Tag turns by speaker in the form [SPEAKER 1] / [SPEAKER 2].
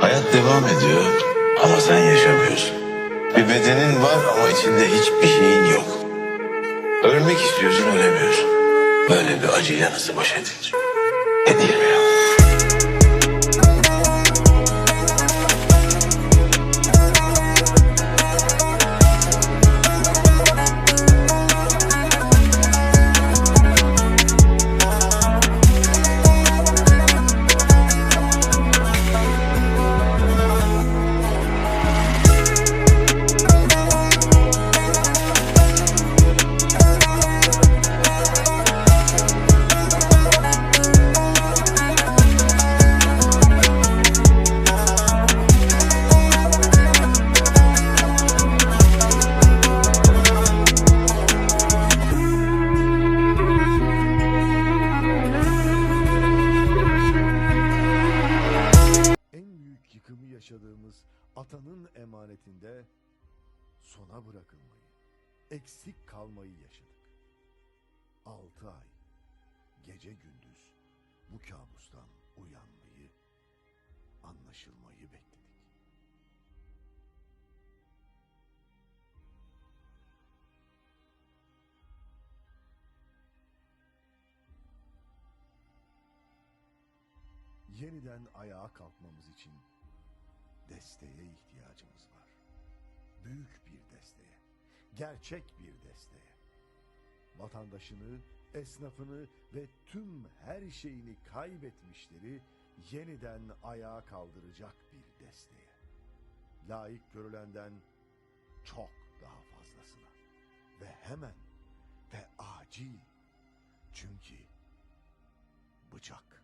[SPEAKER 1] Hayat devam ediyor ama sen yaşamıyorsun. Bir bedenin var ama içinde hiçbir şeyin yok. Ölmek istiyorsun ölemiyorsun. Böyle bir acıyla nasıl baş edilir? Ne diyeyim
[SPEAKER 2] yaşadığımız atanın emanetinde sona bırakılmayı, eksik kalmayı yaşadık. Altı ay, gece gündüz bu kabustan uyanmayı, anlaşılmayı bekledik. Yeniden ayağa kalkmamız için desteğe ihtiyacımız var. Büyük bir desteğe, gerçek bir desteğe. Vatandaşını, esnafını ve tüm her şeyini kaybetmişleri yeniden ayağa kaldıracak bir desteğe. Layık görülenden çok daha fazlasına ve hemen ve acil. Çünkü bıçak